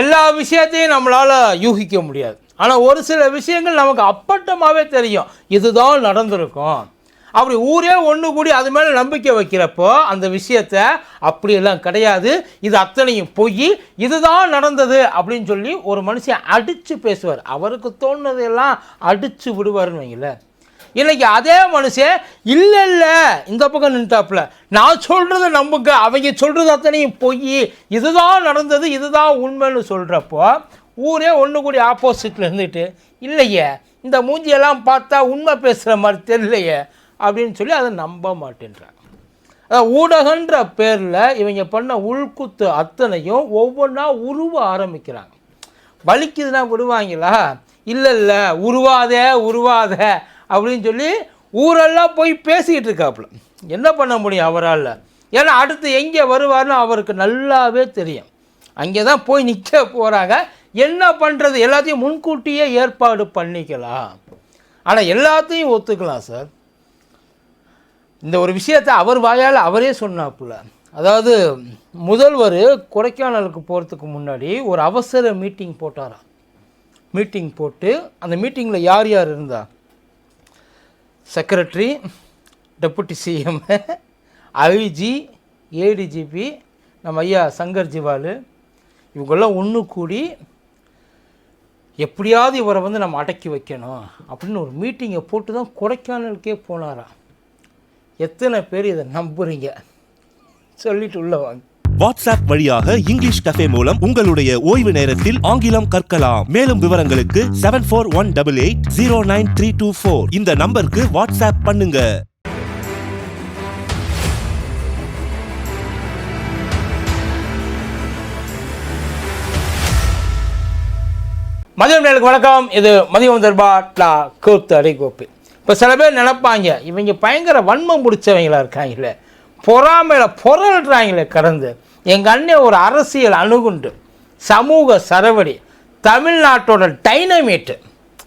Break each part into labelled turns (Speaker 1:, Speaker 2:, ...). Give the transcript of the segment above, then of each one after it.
Speaker 1: எல்லா விஷயத்தையும் நம்மளால் யூகிக்க முடியாது. ஆனால் ஒரு சில விஷயங்கள் நமக்கு அப்பட்டமாகவே தெரியும். இதுதான் நடந்திருக்கும். அப்படி ஊரே ஒன்று கூடி அது மேலே நம்பிக்கை வைக்கிறப்போ அந்த விஷயத்த அப்படியெல்லாம் கிடையாது. இது அத்தனையும் பொய். இதுதான் நடந்தது அப்படின்னு சொல்லி ஒரு மனுஷன் அடித்து பேசுவார். அவருக்கு தோணுனதையெல்லாம் அடித்து விடுவார்னு வைங்களேன். இன்னைக்கு அதே மனுஷன் இல்லை இல்லை. இந்த பக்கம் நின்ட்டாப்புல நான் சொல்கிறத நம்புங்க. அவங்க சொல்கிறது அத்தனையும் பொய். இதுதான் நடந்தது இதுதான் உண்மைன்னு சொல்கிறப்போ ஊரே ஒன்று கூடி ஆப்போசிட்டில் இருந்துட்டு இல்லையே இந்த மூஞ்சியெல்லாம் பார்த்தா உண்மை பேசுகிற மாதிரி தெரியலையே அப்படின்னு சொல்லி அதை நம்ப மாட்டேன்றாங்க. அதாவது ஊடகன்ற பேரில் இவங்க பண்ண உள்குத்து அத்தனையும் ஒவ்வொன்றா உருவ ஆரம்பிக்கிறாங்க. வலிக்குதுன்னா விடுவாங்களா? இல்லை இல்லை. உருவாதே உருவாத. அப்படின்னு சொல்லி ஊரெல்லாம் போய் பேசிக்கிட்டு இருக்காப்புல. என்ன பண்ண முடியும் அவரால்? ஏன்னா அடுத்து எங்கே வருவார்னு அவருக்கு நல்லாவே தெரியும். அங்கே தான் போய் நிற்க போகிறாங்க என்ன பண்ணுறது எல்லாத்தையும் முன்கூட்டியே ஏற்பாடு பண்ணிக்கலாம். ஆனால் எல்லாத்தையும் ஒத்துக்கலாம் சார். இந்த ஒரு விஷயத்தை அவர் வாயால் அவரே சொன்னாப்புல. அதாவது முதல்வர் கொடைக்கானலுக்கு போகிறதுக்கு முன்னாடி ஒரு அவசர மீட்டிங் போட்டாராம். மீட்டிங் போட்டு அந்த மீட்டிங்கில் யார் யார் இருந்தா? Secretary deputy CM IG ADGP நம்ம ஐயா சங்கர் ஜிவாலு இவங்கெல்லாம் ஒன்று கூடி எப்படியாவது இவரை வந்து நம்ம அடக்கி வைக்கணும் அப்படின்னு ஒரு மீட்டிங்கை போட்டு தான் கொடைக்கானலுக்கே போனாராம். எத்தனை பேர் இதை நம்புறீங்க? சொல்லிட்டு உள்ளே வாங்க.
Speaker 2: வாட்ஸ்அப் வழியாக இங்கிலீஷ் கஃபே மூலம் உங்களுடைய ஓய்வு நேரத்தில் ஆங்கிலம் கற்கலாம். மேலும் விவரங்களுக்கு seven four one double eight zero nine three two four இந்த நம்பருக்கு வாட்ஸ்அப் பண்ணுங்க.
Speaker 1: மதியம் நேருக்கு வணக்கம். இது மதியம் தர்பாட்லா கூத்து அடிகோப்பு. இப்போ சில பேர் நினைப்பாங்க இவங்க பயங்கர வன்மம் பிடிச்சவங்களா இருக்காங்களே. பொறாமையில் பொருள்றாங்களே கடந்து. எங்கள் அண்ணன் ஒரு அரசியல் அணுகுண்டு. சமூக சரவடி. தமிழ்நாட்டோட டைனமேட்டு.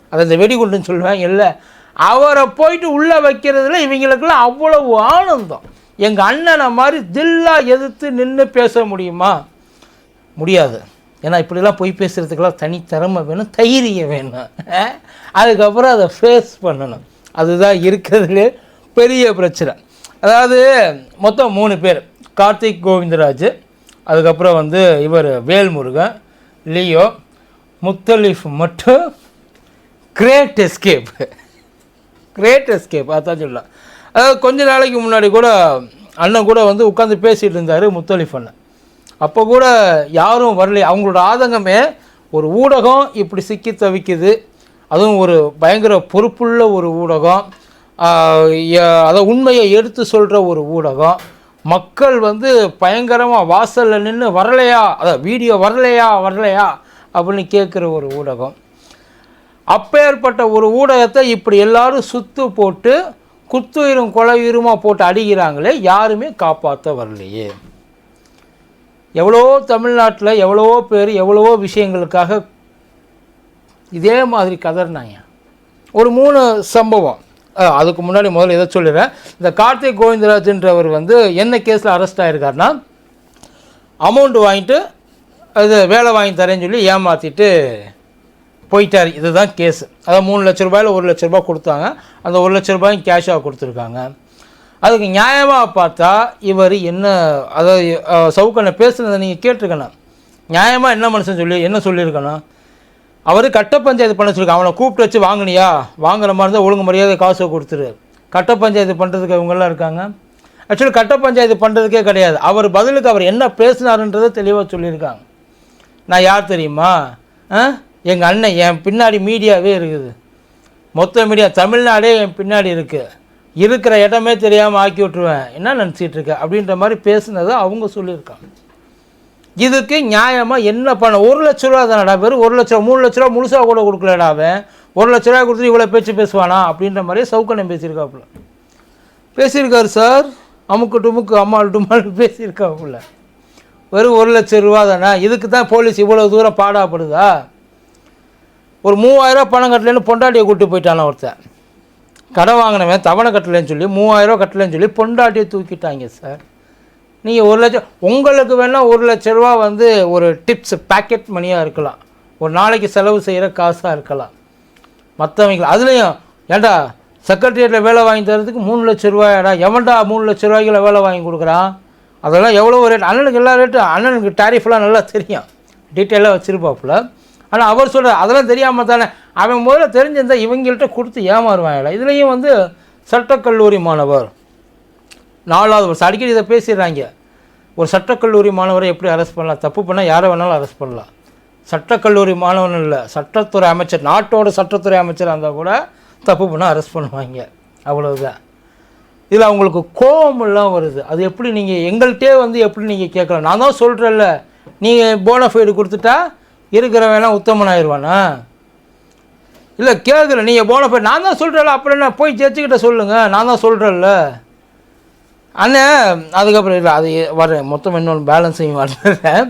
Speaker 1: அது இந்த வெடிகுண்டுன்னு சொல்லுவாங்க இல்லை? அவரை போயிட்டு உள்ளே வைக்கிறதுல இவங்களுக்குலாம் அவ்வளவு ஆனந்தம். எங்கள் அண்ணனை மாதிரி தில்லா எதிர்த்து நின்று பேச முடியுமா? முடியாது. ஏன்னா இப்படிலாம் போய் பேசுகிறதுக்கெல்லாம் தனித்திறமை வேணும் தைரியம் வேணும். அதுக்கப்புறம் அதை ஃபேஸ் பண்ணணும். அதுதான் இருக்கிறதுலே பெரிய பிரச்சனை. அதாவது மொத்தம் மூணு பேர். கார்த்திக் கோவிந்தராஜ் அதுக்கப்புறம் வந்து இவர் வேல்முருகன் லியோ முத்தலீஃப் மட்டும். கிரேட் எஸ்கேப் கிரேட் எஸ்கேப் அதான் சொல்லலாம். அதாவது கொஞ்ச நாளைக்கு முன்னாடி கூட அண்ணன் கூட வந்து உட்காந்து பேசிகிட்டு இருந்தார் முத்தலிஃப் அண்ணன். அப்போ கூட யாரும் வரல. அவங்களோட ஆதங்கமே ஒரு ஊடகம் இப்படி சிக்கி தவிக்குது. அதுவும் ஒரு பயங்கர பொறுப்புள்ள ஒரு ஊடகம். அதை உண்மையை எடுத்து சொல்கிற ஒரு ஊடகம். மக்கள் வந்து பயங்கரமாக வாசலில் நின்று வரலையா? அதான் வீடியோ வரலையா? வரலையா? அப்படின்னு கேட்குற ஒரு ஊடகம். அப்பேற்பட்ட ஒரு ஊடகத்தை இப்படி எல்லாரும் சுத்து போட்டு குத்துயிரும் கொலையுயிருமா போட்டு அடிக்கிறாங்களே யாருமே காப்பாற்ற வரலையே. எவ்வளோ தமிழ்நாட்டில் எவ்வளவோ பேர் எவ்வளவோ விஷயங்களுக்காக இதே மாதிரி கதறினாங்க ஒரு மூணு சம்பவம். அதுக்கு முன்னாடி முதல்ல இதை சொல்லிடுறேன். இந்த கார்த்திக் கோவிந்தராஜன்றவர் வந்து என்ன கேஸில் அரெஸ்ட் ஆகிருக்காருன்னா அமௌண்ட் வாங்கிட்டு அது வேலை வாங்கி தரேன்னு சொல்லி ஏமாற்றிட்டு போயிட்டார். இதுதான் கேஸ் அதாவது மூணு லட்ச ரூபாயில் ஒரு லட்ச ரூபாய் கொடுத்தாங்க. அந்த ஒரு லட்ச ரூபாயும் கேஷாக கொடுத்துருக்காங்க. அதுக்கு நியாயமாக பார்த்தா இவர் என்ன அதாவது அஹ், சவுக்கண்ணை பேசுனதை நீங்கள் கேட்டிருக்கணும். நியாயமாக என்ன மனுஷன் சொல்லி என்ன சொல்லியிருக்கணும்? அவர் கட்ட பஞ்சாயத்து பண்ண சொல்லிருக்காங்க அவனை கூப்பிட்டு வச்சு வாங்கினியா? வாங்குற மாதிரி இருந்தால் ஒழுங்கு மரியாதை காசை கொடுத்துரு. கட்ட பஞ்சாயத்து பண்ணுறதுக்கு இவங்கெல்லாம் இருக்காங்க. ஆக்சுவலி கட்ட பஞ்சாயத்து பண்ணுறதுக்கே கிடையாது. அவர் பதிலுக்கு அவர் என்ன பேசினாருன்றதை தெளிவாக சொல்லியிருக்காங்க. நான் யார் தெரியுமா? எங்கள் அண்ணன் என் பின்னாடி மீடியாவே இருக்குது. மொத்த மீடியா தமிழ்நாடே என் பின்னாடி இருக்குது இருக்கிற இடமே தெரியாமல் ஆக்கி விட்ருவேன் என்ன நினச்சிட்டு இருக்க? அப்படின்ற மாதிரி பேசுனதை அவங்க சொல்லியிருக்காங்க. இதுக்கு நியாயமாக என்ன பண்ண? ஒரு லட்ச ரூபா தானடா வெறும் ஒரு லட்ச ரூபா மூணு லட்ச ரூபா முழுசாக கூட கொடுக்கலடா அவன். ஒரு லட்ச ரூபா கொடுத்துட்டு இவ்வளோ பேச்சு பேசுவானா? அப்படின்ற மாதிரியே சவுக்கண்ணன் பேசியிருக்காப்புல. பேசியிருக்காரு சார். அமுக்கு டுமுக்கு அம்மாள் டுமாள் பேசியிருக்காப்புல. வெறும் ஒரு லட்ச ரூபா தானே? இதுக்கு தான் போலீஸ் இவ்வளோ தூரம் பாடாப்படுதா? ஒரு மூவாயிரரூவா பணம் கட்டலைன்னு பொண்டாட்டியை கூப்பிட்டு போயிட்டான ஒருத்தன். கடை வாங்கினவன் தவணை கட்டலைன்னு சொல்லி மூவாயிரரூவா கட்டலைன்னு சொல்லி பொண்டாட்டியை தூக்கிட்டாங்க சார். நீங்கள் ஒரு லட்சம் உங்களுக்கு வேணால் ஒரு லட்ச ரூபா வந்து ஒரு டிப்ஸ் பேக்கெட் மணியாக இருக்கலாம். ஒரு நாளைக்கு செலவு செய்கிற காசாக இருக்கலாம். மற்றவங்க அதுலேயும் ஏண்டா செக்ரட்டரியேட்டில் வேலை வாங்கி தரதுக்கு மூணு லட்ச ரூபாயாடா எவன்டா மூணு லட்ச ரூபாய்க்குள்ள வேலை வாங்கி கொடுக்குறான் அதெல்லாம் எவ்வளோ ரேட் அண்ணனுக்கு எல்லா ரேட்டும் அண்ணனுக்கு டேரிஃப்லாம் நல்லா தெரியும். டீட்டெயிலாக வச்சுருப்பாப்புல. ஆனால் அவர் சொல்கிற அதெல்லாம் தெரியாமல் தானே அவன் முதல்ல தெரிஞ்சிருந்தால் இவங்கள்ட்ட கொடுத்து ஏமாறுவாங்கடா இதுலேயும் வந்து சட்டக்கல்லூரி மாணவர் நாலாவது வருஷம். அடிக்கடி இதை பேசிடுறாங்க. ஒரு சட்டக்கல்லூரி மாணவரை எப்படி அரெஸ்ட் பண்ணலாம்? தப்பு பண்ணால் யாரை வேணாலும் அரெஸ்ட் பண்ணலாம். சட்டக்கல்லூரி மாணவன் இல்லை சட்டத்துறை அமைச்சர் நாட்டோட சட்டத்துறை அமைச்சர் இருந்தால் கூட தப்பு பண்ணால் அரெஸ்ட் பண்ணுவாங்க. அவ்வளவுதான். இதில் அவங்களுக்கு கோபமெல்லாம் வருது. அது எப்படி நீங்கள் எங்கள்கிட்டே வந்து எப்படி நீங்கள் கேட்கலாம்? நான் தான் சொல்கிறேன்ல நீங்கள் போனஃபைடு கொடுத்துட்டா இருக்கிறவன் உத்தமன் ஆயிடுவானா? இல்லை கேட்குறேன் நீங்கள் போனஃபைடு நான் தான் சொல்கிறேன்ல அப்புறம் என்ன? போய் ஜட்ஜுக்கிட்ட சொல்லுங்கள் நான் தான் சொல்கிறேன்ல ஆனால் அதுக்கப்புறம் இல்லை அது வரேன் மொத்தம் இன்னொன்று பேலன்ஸையும் வரேன்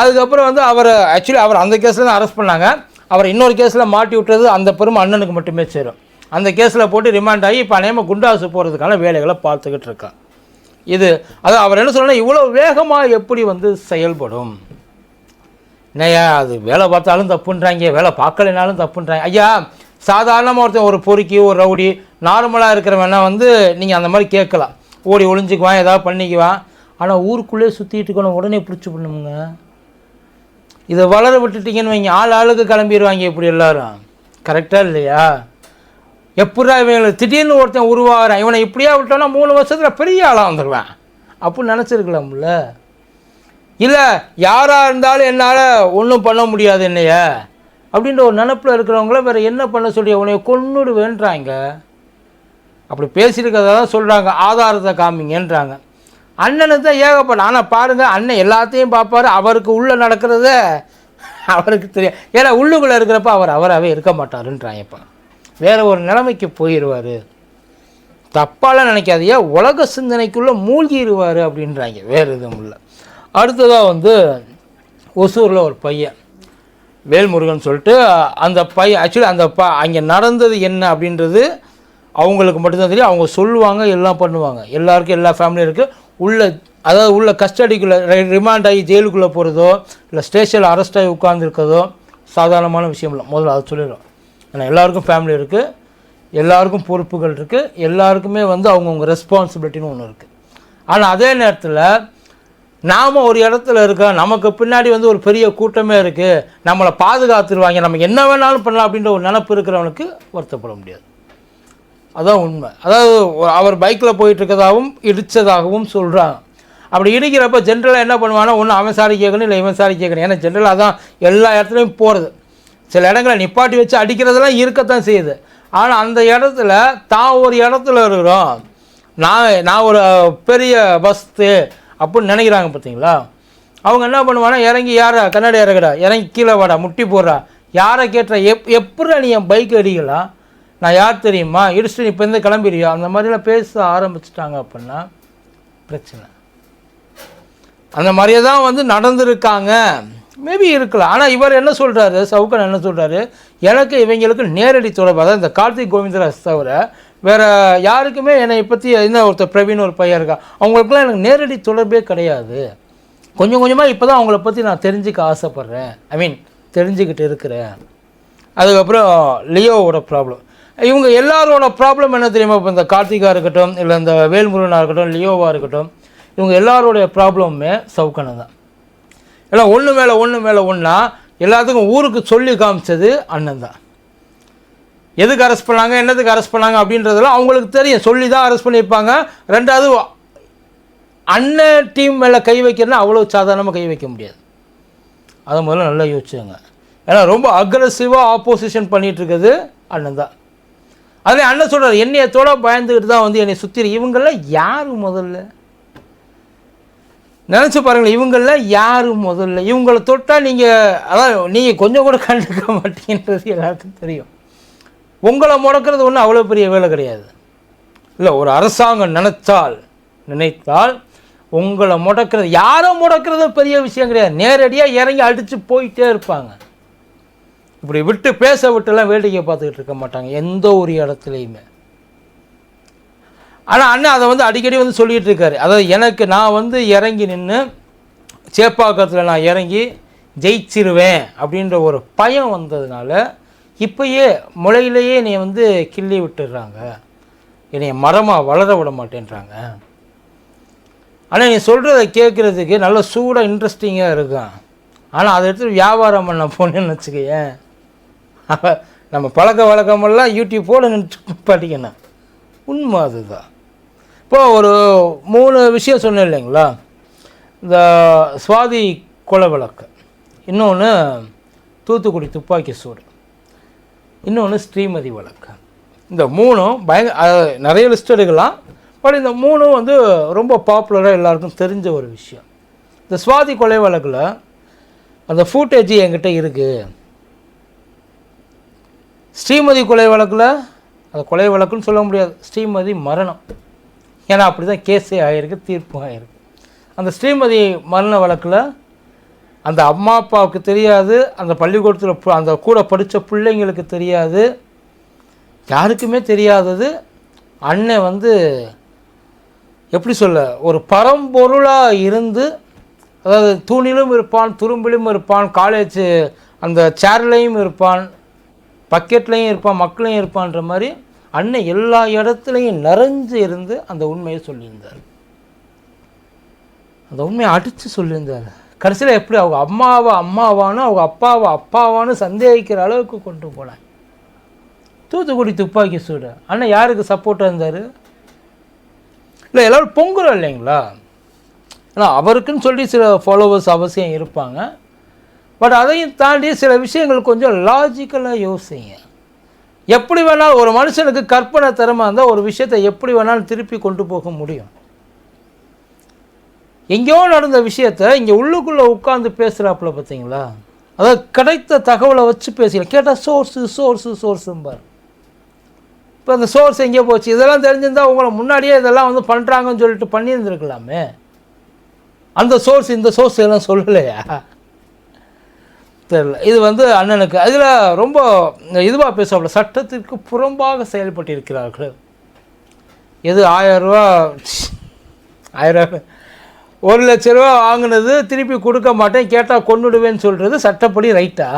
Speaker 1: அதுக்கப்புறம் வந்து அவரை ஆக்சுவலி அவர் அந்த கேஸில் தான் அரெஸ்ட் பண்ணாங்க. அவர் இன்னொரு கேஸில் மாட்டி விட்டுறது அந்த பெரும் அண்ணனுக்கு மட்டுமே சேரும். அந்த கேஸில் போட்டு ரிமாண்ட் ஆகி இப்போ அநேகமாக குண்டாசு போகிறதுக்கான வேலைகளை பார்த்துக்கிட்டு இருக்கான். இது அது அவர் என்ன சொல்லணும் இவ்வளோ வேகமாக எப்படி வந்து செயல்படும்? என்னையா அது வேலை பார்த்தாலும் தப்புன்றாங்க வேலை பார்க்கலைனாலும் தப்புன்றாங்க. ஐயா சாதாரணமாக ஒருத்தன் ஒரு பொறுக்கி ஒரு ரவுடி நார்மலாக இருக்கிறவனா வந்து நீங்கள் அந்த மாதிரி கேட்கலாம். ஓடி ஒளிஞ்சுக்குவான் ஏதாவது பண்ணிக்குவான் ஆனால் ஊருக்குள்ளே சுற்றிட்டு இருக்கணும் உடனே பிடிச்சி பண்ணுமுங்க இதை வளர விட்டுட்டீங்கன்னு வைங்க. ஆள் ஆளுக்கு கிளம்பிடுவாங்க இப்படி எல்லாரும். கரெக்டாக இல்லையா? எப்படா இவங்களை திடீர்னு ஒருத்தன் உருவாகிறான். இவனை இப்படியா விட்டோன்னா மூணு வருஷத்தில் பெரிய ஆளாக வந்துடுவேன் அப்படின்னு நினச்சிருக்கலாம்ல. இல்லை யாராக இருந்தாலும் என்னால் ஒன்றும் பண்ண முடியாது என்னைய. அப்படின்ற ஒரு நினப்பில் இருக்கிறவங்கள வேறு என்ன பண்ண சொல்லி உனைய கொன்னுடுவேன்றாங்க. அப்படி பேசியிருக்கிறத தான் சொல்கிறாங்க ஆதாரத்தை காமிங்கன்றாங்க. அண்ணனுக்கு தான் ஏகப்பட்ட ஆனால் பாருங்கள் அண்ணன் எல்லாத்தையும் பார்ப்பாரு அவருக்கு உள்ளே நடக்கிறத அவருக்கு தெரியும். ஏன்னா உள்ளுக்குள்ளே இருக்கிறப்ப அவர் அவராகவே இருக்க மாட்டாருன்றாங்க இப்போ. வேறு ஒரு நிலைமைக்கு போயிடுவார் தப்பாலாம் நினைக்காதீங்க உலக சிந்தனைக்குள்ளே மூழ்கிடுவார் அப்படின்றாங்க. வேறு எதுவும் இல்லை. அடுத்ததாக வந்து ஒசூரில் ஒரு பையன் வேல்முருகன் சொல்லிட்டு அந்த பையன் ஆக்சுவலி அந்த ப அங்கே நடந்தது என்ன அப்படின்றது அவங்களுக்கு மட்டும்தான் தெரியும். அவங்க சொல்லுவாங்க எல்லாம் பண்ணுவாங்க. எல்லாருக்கும் எல்லா ஃபேமிலியும் இருக்குது உள்ள அதாவது உள்ள கஸ்டடிக்குள்ளே ரிமாண்ட் ஆகி ஜெயிலுக்குள்ளே போகிறதோ இல்லை ஸ்டேஷனில் அரெஸ்ட் ஆகி உட்காந்துருக்கதோ சாதாரணமான விஷயம் இல்லை. முதல்ல அதை சொல்லிடுறோம் ஏன்னா எல்லாருக்கும் ஃபேமிலி இருக்குது எல்லாருக்கும் பொறுப்புகள் இருக்குது எல்லாருக்குமே வந்து அவங்கவுங்க ரெஸ்பான்சிபிலிட்டின்னு ஒன்று இருக்குது ஆனால் அதே நேரத்தில் நாம் ஒரு இடத்துல இருக்கோம் நமக்கு பின்னாடி வந்து ஒரு பெரிய கூட்டமே இருக்குது நம்மளை பாதுகாத்துருவாங்க. நம்ம என்ன வேணாலும் பண்ணலாம் அப்படின்ற ஒரு நினப்பு இருக்கிறவனுக்கு வருத்தப்பட முடியாது. அதான் உண்மை. அதாவது அவர் பைக்கில் போயிட்டுருக்கதாகவும் இடித்ததாகவும் சொல்கிறாங்க அப்படி இடிக்கிறப்ப ஜென்ரலாக என்ன பண்ணுவானா ஒன்று அவன் சாரி கேட்கணும் இல்லை இவன் சாரி கேட்கணும் ஏன்னா ஜென்ரலாக தான் எல்லா இடத்துலையும் போகிறது சில இடங்களை நிப்பாட்டி வச்சு அடிக்கிறதெல்லாம் இருக்கத்தான் செய்யுது. ஆனால் அந்த இடத்துல தான் ஒரு இடத்துல இருக்கிறோம். நான் நான் ஒரு பெரிய பஸ்ஸு அப்படின்னு நினைக்கிறாங்க பார்த்தீங்களா? அவங்க என்ன பண்ணுவானா இறங்கி யாரா? கண்ணாடி இறங்குடா இறங்கி கீழே வாடா முட்டி போடுறா. யாரை கேட்டுற எப் எப்படி நீ என் பைக் அடிக்கலாம்? நான் யார் தெரியுமா? இடிச்சுட்டு நீ இப்போ இருந்து கிளம்பிடுவியா அந்த மாதிரிலாம் பேச ஆரம்பிச்சிட்டாங்க அப்படின்னா பிரச்சனை. அந்த மாதிரியே தான் வந்து நடந்திருக்காங்க. மேபி இருக்கலாம். ஆனால் இவர் என்ன சொல்கிறாரு சவுக்கன் என்ன சொல்கிறாரு எனக்கு இவங்களுக்கு நேரடி தொடர்பு. அதாவது இந்த கார்த்திக் கோவிந்தராஜ் தவிர வேறு யாருக்குமே என்னை பற்றி என்ன ஒருத்தர் பிரவீன் ஒரு பையன் இருக்கா அவங்களுக்குலாம் எனக்கு நேரடி தொடர்பே கிடையாது. கொஞ்சம் கொஞ்சமாக இப்போ தான் அவங்கள பற்றி நான் தெரிஞ்சுக்க ஆசைப்பட்றேன். ஐ மீன் தெரிஞ்சுக்கிட்டு இருக்கிறேன். அதுக்கப்புறம் லியோவோட ப்ராப்ளம் இவங்க எல்லாரோட ப்ராப்ளம் என்ன தெரியுமா? இப்போ இந்த கார்த்திகா இருக்கட்டும் இல்லை இந்த வேல்முருகனாக இருக்கட்டும் லியோவாக இருக்கட்டும் இவங்க எல்லாரோடைய ப்ராப்ளமுமே சவுக்கனை தான் எல்லாம் ஒன்று மேலே ஒன்று மேலே ஒன்றா எல்லாத்துக்கும் ஊருக்கு சொல்லி காமிச்சது அண்ணன் தான் எதுக்கு அரெஸ்ட் பண்ணாங்க என்னதுக்கு அரெஸ்ட் பண்ணாங்க அப்படின்றதெல்லாம் அவங்களுக்கு தெரியும். சொல்லி தான் அரெஸ்ட் பண்ணியிருப்பாங்க. ரெண்டாவது அண்ணன் டீம் மேலே கை வைக்கிறதுனா அவ்வளோ சாதாரணமாக கை வைக்க முடியாது. அதை முதல்ல நல்லா யோசிச்சுங்க ஏன்னா ரொம்ப அக்ரஸிவாக ஆப்போசிஷன் பண்ணிகிட்டு அண்ணன் தான் அதில் அண்ணன் சொல்கிறார் என்னையத்தோட பயந்துக்கிட்டு தான் வந்து என்னை சுற்றி இவங்களாம் யார் முதல்ல? நினச்சி பாருங்களேன் இவங்கெல்லாம் யார் முதல்ல? இவங்களை தொட்டால் நீங்கள் அதான் நீங்கள் கொஞ்சம் கூட கண்டுக்க மாட்டீங்கன்றது எல்லாருக்கும் தெரியும். உங்களை முடக்கிறது ஒன்றும் அவ்வளோ பெரிய வேலை கிடையாது. இல்லை ஒரு அரசாங்கம் நினைத்தால் நினைத்தால் உங்களை முடக்கிறது யாரை முடக்கிறது பெரிய விஷயம் கிடையாது. நேரடியாக இறங்கி அடித்து போயிட்டே இருப்பாங்க. இப்படி விட்டு பேச விட்டுலாம் வேடிக்கை பார்த்துக்கிட்டு இருக்க மாட்டாங்க எந்த ஒரு இடத்துலையுமே. ஆனால் அண்ணன் அதை வந்து அடிக்கடி வந்து சொல்லிகிட்டு இருக்காரு. அதாவது எனக்கு நான் வந்து இறங்கி நின்று சேப்பாக்கத்தில் நான் இறங்கி ஜெயிச்சிருவேன் அப்படின்ற ஒரு பயம் வந்ததுனால இப்பயே முளையிலேயே என்னை வந்து கிள்ளி விட்டுடுறாங்க. என்னை மரமாக வளர விட மாட்டேன்றாங்க. ஆனால் நீ சொல்கிறத கேட்குறதுக்கு நல்ல சூடாக இன்ட்ரெஸ்டிங்காக இருக்கும் ஆனால் அதை எடுத்துகிட்டு வியாபாரம் பண்ண போனேன்னு வச்சுக்கேன் அப்போ நம்ம பழக்க வழக்கமெல்லாம் யூடியூப் போட நின்று பார்த்தீங்கன்னா உண்மை அதுதான். இப்போது ஒரு மூணு விஷயம் சொன்னேன் இல்லைங்களா? இந்த சுவாதி கொலை வழக்கு. இன்னொன்று தூத்துக்குடி துப்பாக்கி சூடு. இன்னொன்று ஸ்ரீமதி வழக்கு. இந்த மூணும் பயங்க நிறைய லிஸ்ட் எடுக்கலாம். பட் இந்த மூணும் வந்து ரொம்ப பாப்புலராக எல்லாருக்கும் தெரிஞ்ச ஒரு விஷயம். இந்த சுவாதி கொலை வழக்கில் அந்த ஃபூட்டேஜ் என்கிட்ட இருக்குது ஸ்ரீமதி கொலை வழக்கில் அது கொலை வழக்குன்னு சொல்ல முடியாது. ஸ்ரீமதி மரணம். ஏன்னா அப்படி தான் கேஸே ஆகிருக்கு தீர்ப்பும் ஆகிருக்கு அந்த ஸ்ரீமதி மரண வழக்கில் அந்த அம்மா அப்பாவுக்கு தெரியாது அந்த பள்ளிக்கூடத்தில் அந்த கூட படித்த பிள்ளைங்களுக்கு தெரியாது. யாருக்குமே தெரியாதது. அண்ணன் வந்து எப்படி சொல்ல ஒரு பரம்பொருளாக இருந்து அதாவது தூணிலும் இருப்பான் துரும்பிலும் இருப்பான் காலேஜ் அந்த சேர்லையும் இருப்பான் பக்கெட்லேயும் இருப்பான் மக்களையும் இருப்பான்ற மாதிரி அண்ணன் எல்லா இடத்துலையும் நிறைஞ்சு இருந்து அந்த உண்மையை சொல்லியிருந்தார். அந்த உண்மையை அடித்து சொல்லியிருந்தார். கடைசியில் எப்படி அவங்க அம்மாவை அம்மாவானோ அவங்க அப்பாவை அப்பாவானு சந்தேகிக்கிற அளவுக்கு கொண்டு போனாங்க தூத்துக்குடி துப்பாக்கி சூடு. அண்ணன் யாருக்கு சப்போர்ட்டாக இருந்தார்? இல்லை எல்லோரும் பொங்குறோம் இல்லைங்களா? ஆனால் அவருக்குன்னு சொல்லி சில ஃபாலோவர்ஸ் அவசியம் இருப்பாங்க. பட் அதையும் தாண்டி சில விஷயங்கள் கொஞ்சம் லாஜிக்கலாக யோசிங்க. எப்படி வேணாலும் ஒரு மனுஷனுக்கு கற்பனை திறமை இருந்தால் ஒரு விஷயத்தை எப்படி வேணாலும் திருப்பி கொண்டு போக முடியும். எங்கேயோ நடந்த விஷயத்த இங்கே உள்ளுக்குள்ளே உட்காந்து பேசுகிறாப்புல பார்த்தீங்களா? அதாவது கிடைத்த தகவலை வச்சு பேசிக்கலாம் கேட்டால் சோர்ஸு சோர்ஸு சோர்ஸும்பார் இப்போ அந்த சோர்ஸ் எங்கேயோ போச்சு. இதெல்லாம் தெரிஞ்சிருந்தால் உங்களை முன்னாடியே இதெல்லாம் வந்து பண்ணுறாங்கன்னு சொல்லிட்டு பண்ணியிருந்துருக்கலாமே. அந்த சோர்ஸ் இந்த சோர்ஸ் எல்லாம் சொல்லலையா? தெரில இது வந்து அண்ணனுக்கு அதில் ரொம்ப இதுவாக பேசுவாப்புல சட்டத்திற்கு புறம்பாக செயல்பட்டிருக்கிறார்கள். எது ஆயரூவா ஆயிரம் ஒரு லட்ச ரூபா வாங்கினது திருப்பி கொடுக்க மாட்டேன் கேட்டால் கொண்டுடுவேன்னு சொல்கிறது சட்டப்படி ரைட்டா?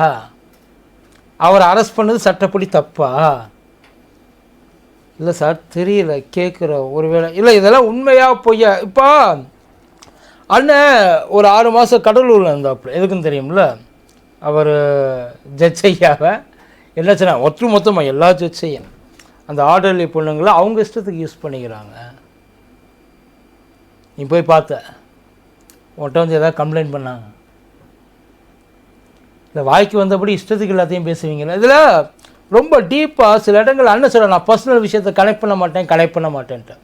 Speaker 1: அவர் அரெஸ்ட் பண்ணது சட்டப்படி தப்பா? இல்லை சார் தெரியல கேட்குற ஒருவேளை இல்லை இதெல்லாம் உண்மையாக பொய்யா? இப்போ அண்ணன் ஒரு ஆறு மாதம் கடலூரில் இருந்தாப்புல எதுக்குன்னு தெரியும்ல? அவர் ஜட்ஜ் ஐயாவை என்ன சொன்னா ஒற்று மொத்தமாக எல்லா ஜட்ஜையும் அந்த ஆர்டர்லி பொண்ணுங்களை அவங்க இஷ்டத்துக்கு யூஸ் பண்ணிக்கிறாங்க. நீ போய் பார்த்த. உன்கிட்ட வந்து எதாவது கம்ப்ளைண்ட் பண்ணாங்க. இல்லை வாய்க்கு வந்தபடி இஷ்டத்துக்கு எல்லாத்தையும் பேசுவீங்களா இதில் ரொம்ப டீப்பாக சில இடங்கள் அண்ணன் சொல்ல நான் பர்சனல் விஷயத்தை கனெக்ட் பண்ண மாட்டேன் கனெக்ட் பண்ண மாட்டேன்ட்டு.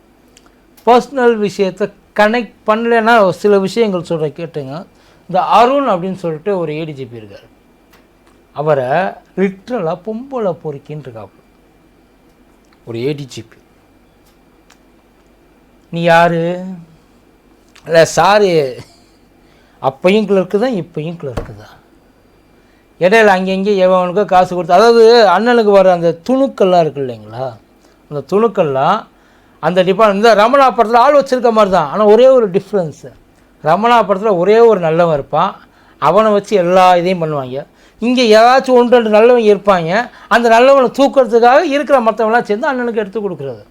Speaker 1: பர்சனல் விஷயத்தை கனெக்ட் பண்ணலைன்னா சில விஷயங்கள் சொல்கிற கேட்டுங்க. இந்த அருண் அப்படின்னு சொல்லிட்டு ஒரு ஏடிஜிபி இருக்கார். அவரை லிட்ரலாக பொம்பளை பொறுக்கின்னு இருக்காப்புல. ஒரு ஏடிஜிபி நீ யாரு? இல்லை சாரு அப்பையும் கிளர்க்கு தான் இப்பையும் கிளர்க்கு தான் இடையில அங்கங்கே எவனுக்கோ காசு கொடுத்து அதாவது அண்ணனுக்கு வர அந்த துணுக்கள்லாம் இருக்கு இல்லைங்களா? அந்த துணுக்கள்லாம் அந்த டிபார்ட்மெண்ட் இந்த ரமணா படத்தில் ஆள் வச்சிருக்க மாதிரி தான் ஆனால் ஒரே ஒரு டிஃப்ரென்ஸு ரமணா படத்தில் ஒரே ஒரு நல்லவன் இருப்பான். அவனை வச்சு எல்லா இதையும் பண்ணுவாங்க. இங்கே ஏதாச்சும் ஒன்று ரெண்டு நல்லவங்க இருப்பாங்க. அந்த நல்லவனை தூக்கிறதுக்காக இருக்கிற மற்றவங்களாம் சேர்ந்து அண்ணனுக்கு எடுத்து கொடுக்குறது.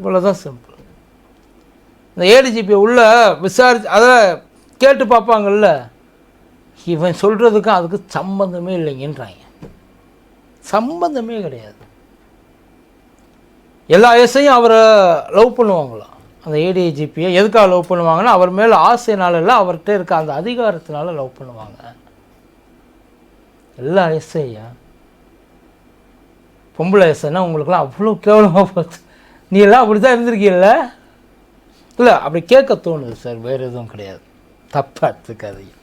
Speaker 1: இவ்வளோதான் சிம்பிள் இந்த ஏடிஜிபி உள்ள விசாரிச்சு அதை கேட்டு பார்ப்பாங்கல்ல? இவன் சொல்கிறதுக்கும் அதுக்கு சம்பந்தமே இல்லைங்கன்றாங்க. சம்பந்தமே கிடையாது. எல்லா இசையும் அவரை லவ் பண்ணுவாங்களாம். அந்த ஏடிஜிபியை எதுக்காக லவ் பண்ணுவாங்கன்னா அவர் மேலே ஆசைனால இல்லை அவர்கிட்ட இருக்க அந்த அதிகாரத்தினால லவ் பண்ணுவாங்க. எல்லா எஸ்ஐயா பொம்பளை எஸ்ஐனா உங்களுக்குலாம் அவ்வளோ கேவலமாக போச்சு. நீ எல்லாம் அப்படி தான் இருந்திருக்கீல்ல? இல்லை அப்படி கேட்க தோணுது சார் வேறு எதுவும் கிடையாது. தப்பாக எடுத்துக்காதீங்க.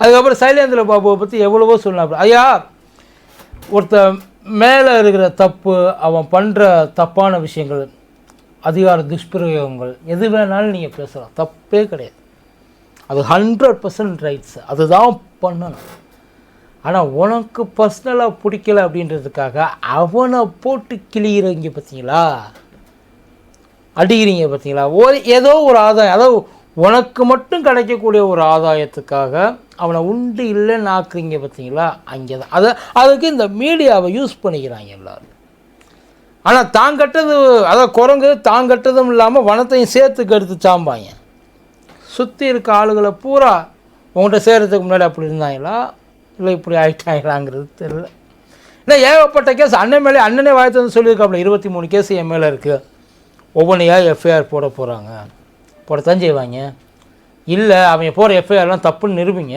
Speaker 1: அதுக்கப்புறம் சைலேந்திர பாபுவை பற்றி எவ்வளவோ சொன்னாப்புல. ஐயா ஒருத்தன் மேலே இருக்கிற தப்பு அவன் பண்ணுற தப்பான விஷயங்கள் அதிகார துஷ்பிரயோகங்கள் எது வேணாலும் நீங்கள் பேசலாம். தப்பே கிடையாது. அது ஹண்ட்ரட் பர்சன்ட் ரைட்ஸ் அதுதான் பண்ணணும். ஆனால் உனக்கு பர்சனலாக பிடிக்கல அப்படின்றதுக்காக அவனை போட்டு கிளியிறங்க பார்த்தீங்களா அடிக்கிறீங்க பார்த்தீங்களா ஒரு ஏதோ ஒரு ஆதாயம் அதாவது உனக்கு மட்டும் கிடைக்கக்கூடிய ஒரு ஆதாயத்துக்காக அவனை உண்டு இல்லைன்னு ஆக்குறீங்க பார்த்தீங்களா அங்கே தான் அதை அதுக்கு இந்த மீடியாவை யூஸ் பண்ணிக்கிறாங்க எல்லாரும். ஆனால் தான் கட்டது அதான் குரங்கு தான் கட்டதும் இல்லாமல் வனத்தையும் சேர்த்து கெடுத்து சாம்பாங்க. சுற்றி இருக்க ஆளுகளை பூரா உங்கள்கிட்ட சேர்கிறதுக்கு முன்னாடி அப்படி இருந்தாங்களா? இல்லை இப்படி ஆகிட்டாங்களாங்கிறது தெரில இல்லை ஏகப்பட்ட கேஸ் அண்ணன் மேலே அண்ணனே வாய்த்து வந்து சொல்லியிருக்காப்புல இருபத்தி மூணு கேஸ் என் மேலே இருக்குது ஒவ்வொன்றையாக எஃப்ஐஆர் போட போகிறாங்க போடத்தான் செய்வாங்க. இல்லை அவங்க போகிற எஃப்ஐஆர்லாம் தப்புன்னு நிரூபிங்க.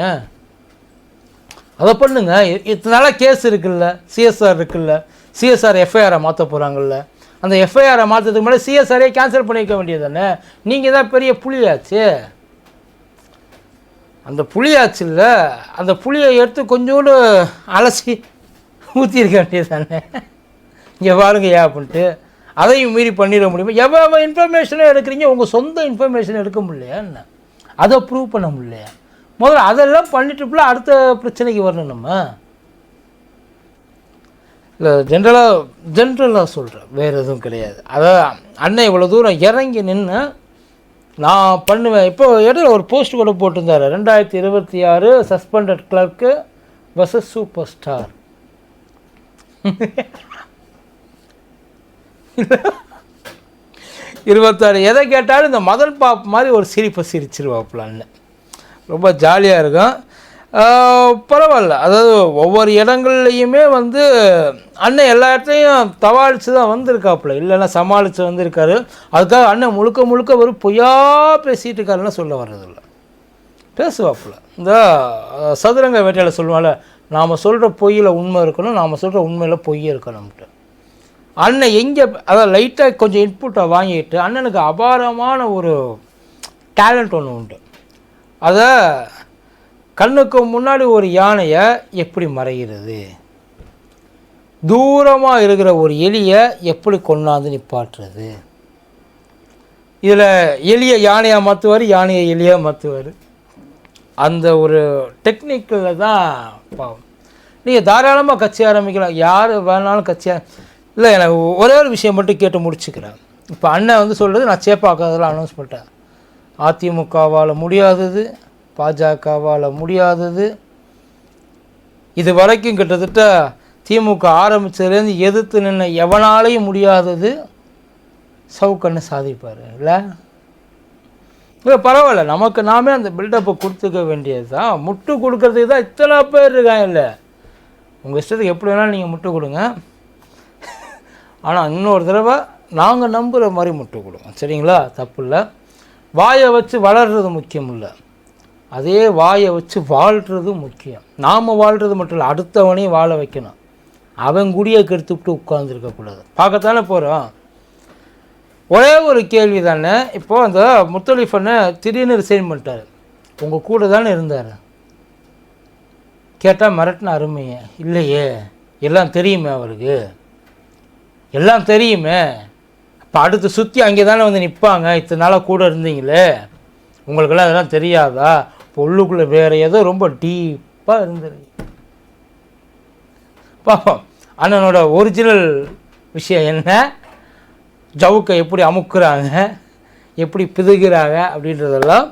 Speaker 1: அதை பண்ணுங்க. இத்தனை நாளாக கேஸ் இருக்குல்ல சிஎஸ்ஆர் இருக்குல்ல சிஎஸ்ஆர் எஃப்ஐஆரை மாற்ற போகிறாங்கல்ல அந்த எஃப்ஐஆரை மாற்றதுக்கு முன்னாடி சிஎஸ்ஆரே கேன்சல் பண்ணிக்க வேண்டியது தானே நீங்கள் தான் பெரிய புலியாச்சு. அந்த புளியாச்சுல்ல அந்த புளியை எடுத்து கொஞ்சோண்டு அலசி ஊற்றிருக்க வேண்டியது தானே இங்கே பாருங்க ஏன் அப்படின்ட்டு. அதையும் மீறி பண்ணிட முடியுமா? எவ்வளோ இன்ஃபர்மேஷனும் எடுக்கிறீங்க? உங்கள் சொந்த இன்ஃபர்மேஷன் எடுக்க முடியலையா என்ன? அதை ப்ரூவ் பண்ண முடியலையா? முதல்ல அதெல்லாம் பண்ணிட்டு அடுத்த பிரச்சனைக்கு வரணும் நம்ம. இல்லை ஜென்ரலாக ஜென்ரலாக சொல்கிறேன் வேறு எதுவும் கிடையாது. அதான் அண்ணன் இவ்வளோ தூரம் இறங்கி நின்று நான் பண்ணுவேன். இப்போ இடையில ஒரு போஸ்ட் கூட போட்டிருந்தார். ரெண்டாயிரத்தி இருபத்தி ஆறு suspended clerk versus super star இருபத்தாறு எதை கேட்டாலும் இந்த மதன் பாப் மாதிரி ஒரு சிரிப்பை சிரிச்சிருவாப்புல ரொம்ப ஜாலியாக இருக்கும். பரவாயில்ல. அதாவது ஒவ்வொரு இடங்கள்லையுமே வந்து அண்ணன் எல்லா இடத்துலையும் தவாளித்து தான் வந்திருக்காப்புல. இல்லைன்னா சமாளித்து வந்திருக்காரு. அதுக்காக அண்ணன் முழுக்க முழுக்க ஒரு பொய்யா பேசிகிட்டு இருக்காருன்னு சொல்ல வர்றதில்ல. பேசுவாப்புல. இந்த சதுரங்க வேட்டையில் சொல்லுவாங்கல்ல நாம் சொல்கிற பொய்யில் உண்மை இருக்கணும் நாம் சொல்கிற உண்மையில் பொய் இருக்கணும்ட்டு அண்ணன் எங்கே அதாவது லைட்டாக கொஞ்சம் இன்புட்டை வாங்கிட்டு அண்ணனுக்கு அபாரமான ஒரு டேலண்ட் ஒன்று உண்டு. அதை கண்ணுக்கு முன்னாடி ஒரு யானையை எப்படி மறைகிறது? தூரமாக இருக்கிற ஒரு எலியை எப்படி கொண்டாந்து நிப்பாட்டுறது? இதில் எலியை யானையாக மாற்றுவார் யானையை எலியாக மாற்றுவார் அந்த ஒரு டெக்னிக்கில் தான் பாவம். நீங்கள் தாராளமாக கட்சி ஆரம்பிக்கலாம். யார் வேணாலும் கட்சியாக இல்லை எனக்கு ஒரே ஒரு விஷயம் மட்டும் கேட்டு முடிச்சுக்கிறேன். இப்போ அண்ணன் வந்து சொல்கிறது நான் சேப்பாக்காதெல்லாம் அனௌன்ஸ் பண்ணிட்டேன். அதிமுகவால் முடியாதது. பாஜகவால் முடியாதது. இது வரைக்கும் கிட்டத்தட்ட திமுக ஆரம்பித்ததுலேருந்து எதிர்த்து நின்று எவனாலையும் முடியாதது. சவுக்கண்ணு சாதிப்பார் இல்லை? இல்லை பரவாயில்ல. நமக்கு நாமே அந்த பில்டப்பை கொடுத்துக்க வேண்டியது தான் முட்டு கொடுக்கறதுக்கு தான் இத்தனை பேர் இருக்காங்க இல்லை? உங்கள் இஷ்டத்துக்கு எப்படி வேணாலும் நீங்கள் முட்டு கொடுங்க. ஆனால் இன்னொரு தடவை நாங்கள் நம்புகிற மாதிரி முட்டு கொடுங்க. சரிங்களா? தப்பு இல்லை. வாயை வச்சு வளர்றது முக்கியம் இல்லை. அதே வாயை வச்சு வாழ்கிறது முக்கியம். நாம் வாழ்கிறது மட்டும் இல்லை அடுத்தவனையும் வாழ வைக்கணும். அவன் குடியை கெடுத்துவிட்டு உட்காந்துருக்கக்கூடாது பார்க்கத்தானே போகிறோம் ஒரே ஒரு கேள்வி தானே. இப்போது அந்த முத்தலிஃபனை திடீர்னு ரிசைன் பண்ணிட்டார். உங்கள் கூட தானே இருந்தார். கேட்டால் மிரட்டின அருமையே. இல்லையே. எல்லாம் தெரியுமே அவருக்கு. எல்லாம் தெரியுமே. இப்போ அடுத்து சுற்றி அங்கே தானே வந்து நிற்பாங்க இத்தனை நாளாக கூட இருந்தீங்களே. உங்களுக்கெல்லாம் அதெல்லாம் தெரியாதா? உள்ளுக்குள்ளே வேறு ஏதோ ரொம்ப டீப்பாக இருந்தது. பாப்போம். அண்ணனோட ஒரிஜினல் விஷயம் என்ன? ஜவுக்கை எப்படி அமுக்குறாங்க? எப்படி பிதுகிறாங்க? அப்படின்றதெல்லாம்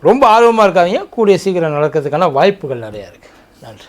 Speaker 1: ரொம்ப ஆர்வமாக இருக்காதீங்க. கூடிய சீக்கிரம் நடக்கிறதுக்கான வாய்ப்புகள் நிறையா இருக்குது நன்றி.